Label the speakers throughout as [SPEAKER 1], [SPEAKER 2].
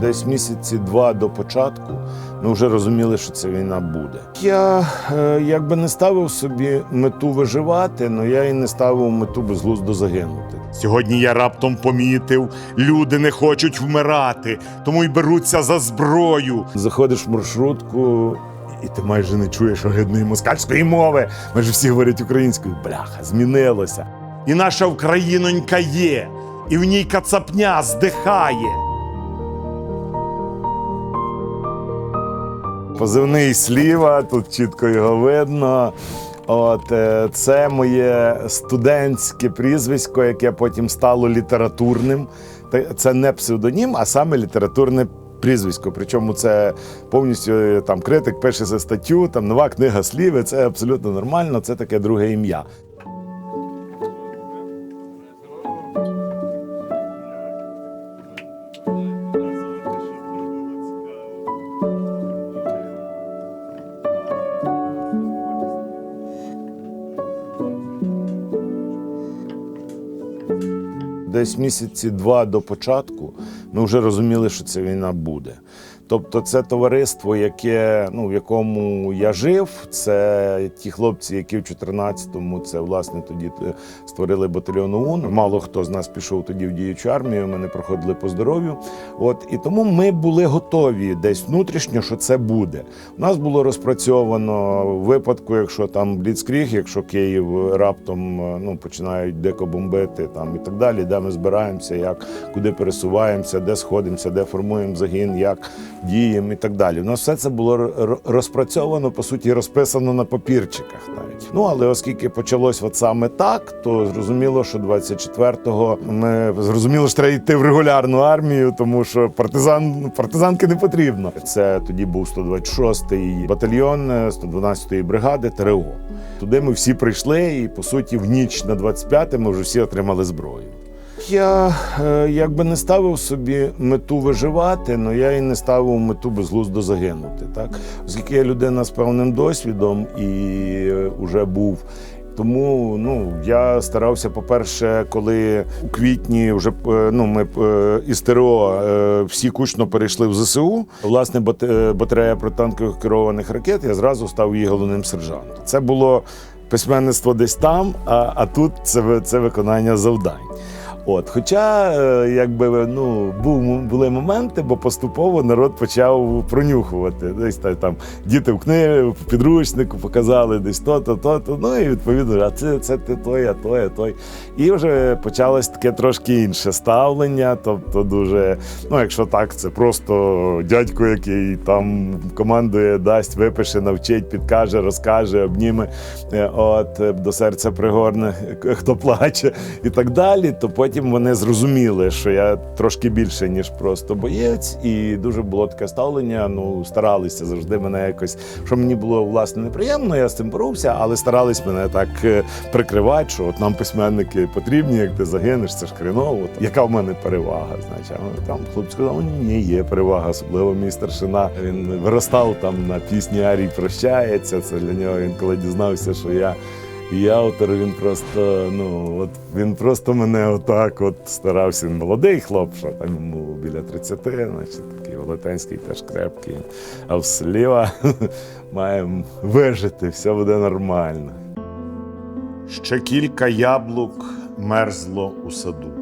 [SPEAKER 1] десь місяці два до початку ми вже розуміли, що ця війна буде. Я е, якби не ставив собі мету виживати, але я і не ставив мету безглуздо загинути.
[SPEAKER 2] Сьогодні я раптом помітив, люди не хочуть вмирати, тому й беруться за зброю.
[SPEAKER 1] Заходиш в маршрутку, і ти майже не чуєш огидної москальської мови. Майже всі говорять українською. Бляха, змінилося.
[SPEAKER 2] І наша Українонька є, і в ній кацапня здихає.
[SPEAKER 1] Позивний сліва, тут чітко його видно. От е, це моє студентське прізвисько, яке потім стало літературним. Це не псевдонім, а саме літературне прізвисько. Причому це повністю е, там критик пише за статтю, там нова книга слів. Це абсолютно нормально. Це таке друге ім'я. Десь місяці два до початку ми вже розуміли, що ця війна буде. Тобто, це товариство, яке ну в якому я жив, це ті хлопці, які в 14-му, це власне тоді е, створили батальйон ОУН. Мало хто з нас пішов тоді в діючу армію. Ми не проходили по здоров'ю. От і тому ми були готові десь внутрішньо, що це буде. У нас було розпрацьовано в випадку, якщо там бліцкріг, якщо Київ раптом е, ну починають дико бомбити там і так далі, де ми збираємося, як куди пересуваємося, де сходимося, де формуємо загін, як діємо і так далі. У нас все це було розпрацьовано, по суті, розписано на папірчиках навіть. Ну але оскільки почалось от саме так, то зрозуміло, що 24-го ми зрозуміло, що треба йти в регулярну армію, тому що партизан партизанки не потрібно. Це тоді був 126-й батальйон е, 112-ї бригади ТРО. Туди ми всі прийшли, і по суті, в ніч на 25 ми вже всі отримали зброю. Я е, якби не ставив собі мету виживати, але я і не ставив мету безглуздо загинути. Так? Оскільки я людина з певним досвідом і е, вже був. Тому ну я старався, по-перше, коли у квітні вже е, ну ми е, із ТРО е, всі кучно перейшли в ЗСУ. Власне, бат- е, батарея протитанкових керованих ракет, я зразу став її головним сержантом. Це було письменництво десь там, а, а тут це, це виконання завдань. От, хоча, е, якби ну були моменти, бо поступово народ почав пронюхувати. Десь та- там діти в книги, в підручнику показали десь то, то, то, то. Ну і відповідно, а це, це ти той, а той, а той. І вже почалось таке трошки інше ставлення. Тобто, дуже, ну якщо так, це просто дядько, який там командує, дасть, випише, навчить, підкаже, розкаже, обніме. Е, От до серця пригорне, хто плаче і так далі. То потім вони зрозуміли, що я трошки більше, ніж просто боєць, і дуже було таке ставлення. Ну, старалися завжди мене якось, що мені було власне неприємно, я з цим боровся, але старались мене так е, прикривати, що от нам письменники потрібні, як ти загинеш, це ж хреново. Яка в мене перевага? Значить, там хлопці сказали, «Ну, ні, є перевага, особливо мій старшина. Він виростав там на пісні Арій прощається. Це для нього він коли дізнався, що я. І автор, він просто, ну, от він просто мене отак от старався. Він молодий хлоп, там йому біля 30, значить, такий велетенський, теж крепкий. А в сліва маємо вижити, все буде нормально.
[SPEAKER 2] Ще кілька яблук мерзло у саду,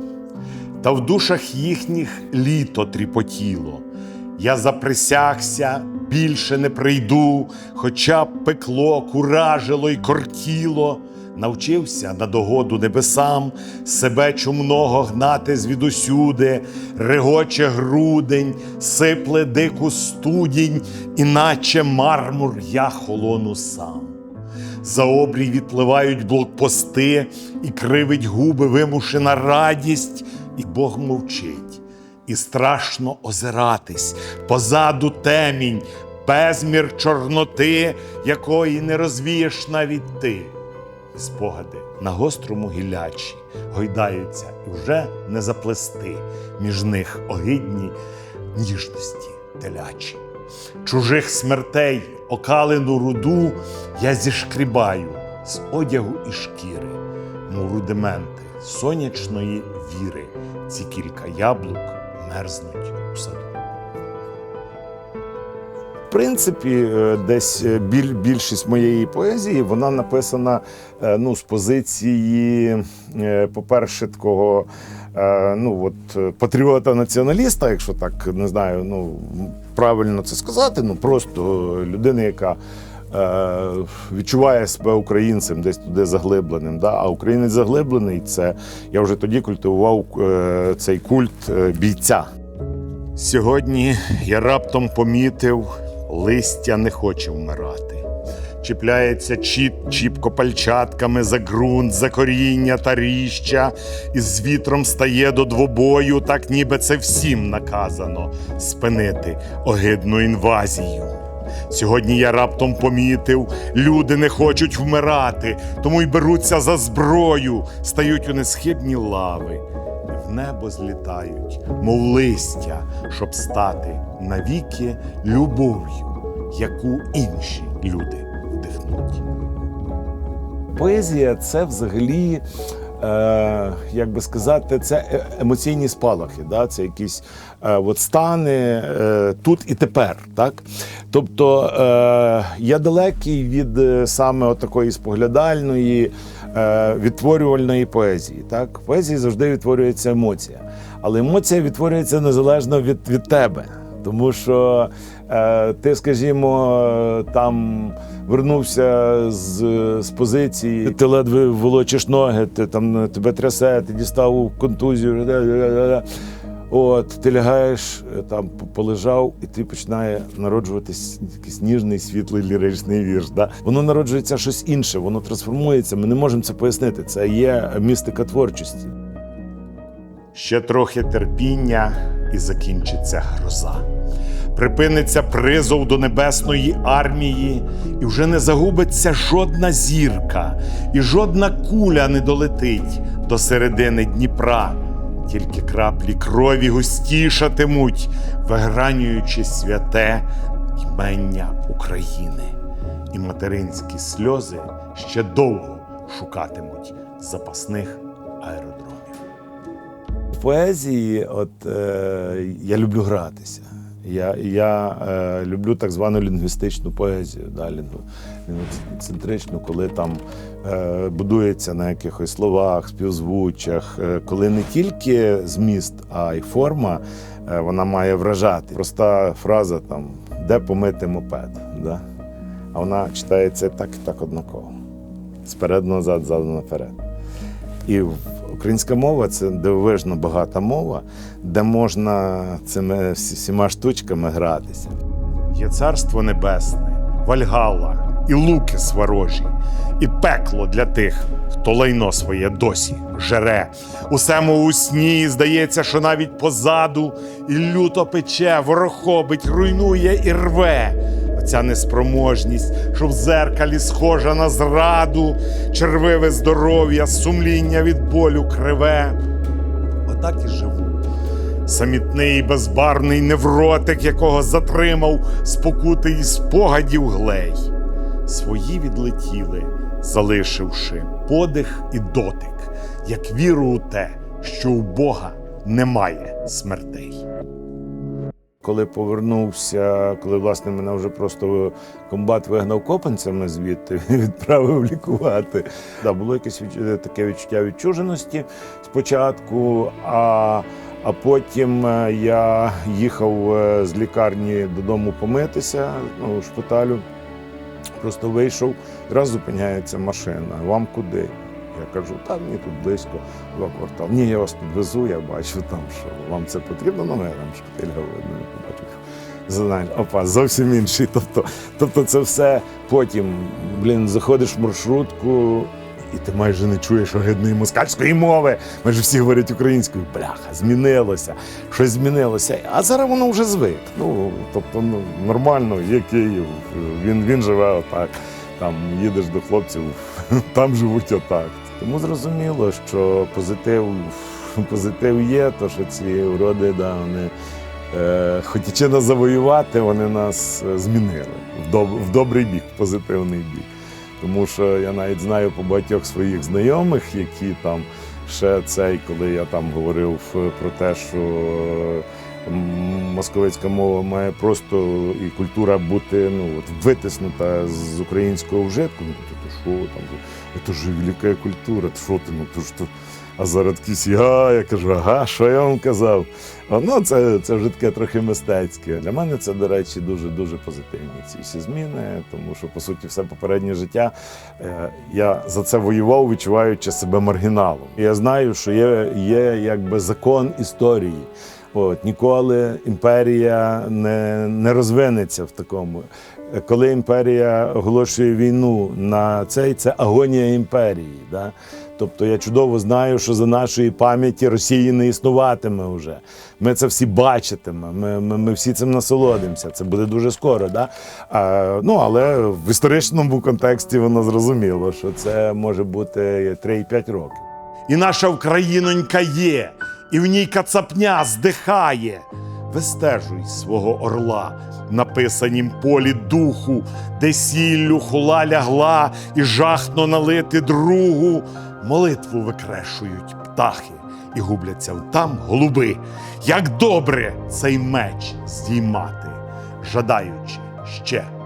[SPEAKER 2] та в душах їхніх літо тріпотіло. Я заприсягся, більше не прийду, хоча б пекло, куражило й кортіло. Навчився на догоду небесам себе чумного гнати звідусюди, регоче грудень, сипле дику студінь, іначе мармур я холону сам. За обрій відпливають блокпости, і кривить губи вимушена радість, і Бог мовчить, і страшно озиратись позаду темінь, безмір чорноти, якої не розвієш навіть ти. І спогади на гострому гілячі гойдаються і вже не заплести між них огидні ніжності телячі чужих смертей, окалену руду я зішкрібаю з одягу і шкіри, мов рудименти сонячної віри. Ці кілька яблук мерзнуть у саду.
[SPEAKER 1] в принципі, е, десь е, біль, більшість моєї поезії вона написана е, ну, з позиції, по-перше, такого ну, от, патріота-націоналіста, якщо так не знаю, ну, правильно це сказати, ну просто людини, яка. Е, Відчуває себе українцем десь туди заглибленим. Да? А українець заглиблений це я вже тоді культивував е, цей культ е, бійця.
[SPEAKER 2] Сьогодні я раптом помітив, листя не хоче вмирати. Чіпляється чіп, чіпко пальчатками за ґрунт, за коріння та ріща, і з вітром стає до двобою, так ніби це всім наказано спинити огидну інвазію. Сьогодні я раптом помітив, люди не хочуть вмирати, тому й беруться за зброю, стають у несхибні лави в небо злітають, мов листя, щоб стати навіки любов'ю, яку інші люди вдихнуть.
[SPEAKER 1] Поезія це взагалі, е, як би сказати, це е- емоційні спалахи, да? це якісь е, от стани е, тут і тепер. Так? Тобто е, я далекий від е, саме такої споглядальної, е, відтворювальної поезії. Так? В поезії завжди відтворюється емоція. Але емоція відтворюється незалежно від, від тебе. Тому що е, ти, скажімо, там вернувся з, з позиції, ти ледве волочиш ноги, ти там тебе трясе, ти дістав контузію. От, ти лягаєш, е, там полежав, і ти починає народжуватись якийсь ніжний, світлий ліричний вірш. Да? Воно народжується щось інше, воно трансформується. Ми не можемо це пояснити. Це є містика творчості.
[SPEAKER 2] Ще трохи терпіння і закінчиться гроза. Припиниться призов до небесної армії, і вже не загубиться жодна зірка, і жодна куля не долетить до середини Дніпра. Тільки краплі крові густішатимуть, вигранюючи святе ймення України. І материнські сльози ще довго шукатимуть запасних аеродромів.
[SPEAKER 1] Поезії, от е, я люблю гратися. Я, я е, люблю так звану лінгвістичну поезію, да, лінгвоцентричну, коли там е, будується на якихось словах, співзвуччях, е, коли не тільки зміст, а й форма е, вона має вражати. Проста фраза там де помити мопед. Да? А вона читається так і так однаково. Спереду назад, ззаду наперед. І українська мова це дивовижно багата мова, де можна цими всіма штучками гратися.
[SPEAKER 2] Є царство небесне, Вальгала і луки сворожі, і пекло для тих, хто лайно своє досі жере. Усе мов у сні, здається, що навіть позаду і люто пече, ворохобить, руйнує і рве. Оця неспроможність, що в зеркалі схожа на зраду, червиве здоров'я, сумління від болю криве. Отак і живу. Самітний безбарний невротик, якого затримав спокути і спогадів глей. Свої відлетіли, залишивши подих і дотик, як віру у те, що у Бога немає смертей.
[SPEAKER 1] Коли повернувся, коли власне мене вже просто комбат вигнав копанцями звідти, відправив лікувати. Да, було якесь таке відчуття відчуженості спочатку, а, а потім е, я їхав е, з лікарні додому помитися, ну, шпиталю. Просто вийшов, раз зупиняється машина. Вам куди? Я кажу, та мені тут близько, два квартали. Ні, я вас підвезу, я бачу там, що вам це потрібно, ну я там видно, я побачив. Знаєш, опа, зовсім інший. Тобто, тобто це все потім, блін, заходиш в маршрутку, і ти майже не чуєш огидної москальської мови. Майже всі говорять українською. Бляха, змінилося, щось змінилося. А зараз воно вже звик. Ну, тобто, ну, нормально, є Київ, він, він живе отак. Там їдеш до хлопців, там живуть отак. Тому зрозуміло, що позитив, позитив є, то що ці уроди, да, вони е, хотячи нас завоювати, вони нас е, змінили в, доб, в добрий бік, в позитивний бік. Тому що я навіть знаю по багатьох своїх знайомих, які там ще цей, коли я там говорив е, про те, що московицька мова має просто і культура бути ну, от, витиснута з українського вжитку. Ну, то, що там? Це ж велика культура, то що ти, ну то ж то. А зараз такі всі, а я кажу, ага, що я вам казав? А, Ну, це, це вже таке трохи мистецьке. Для мене це, до речі, дуже дуже позитивні ці всі зміни, тому що по суті все попереднє життя е, я за це воював, відчуваючи себе маргіналом. Я знаю, що є, є якби закон історії. От ніколи імперія не, не розвинеться в такому. Коли імперія оголошує війну на цей, це агонія імперії. Да? Тобто я чудово знаю, що за нашої пам'яті Росії не існуватиме вже. Ми це всі бачитимемо, ми, ми, ми всі цим насолодимося. Це буде дуже скоро. Да? А, ну, але в історичному контексті воно зрозуміло, що це може бути 3-5 років.
[SPEAKER 2] І наша Українонька є, і в ній кацапня здихає. Вистежуй свого орла, написанім полі духу, де сіллю хула лягла і жахно налити другу. Молитву викрешують птахи і губляться там голуби. Як добре цей меч здіймати, жадаючи ще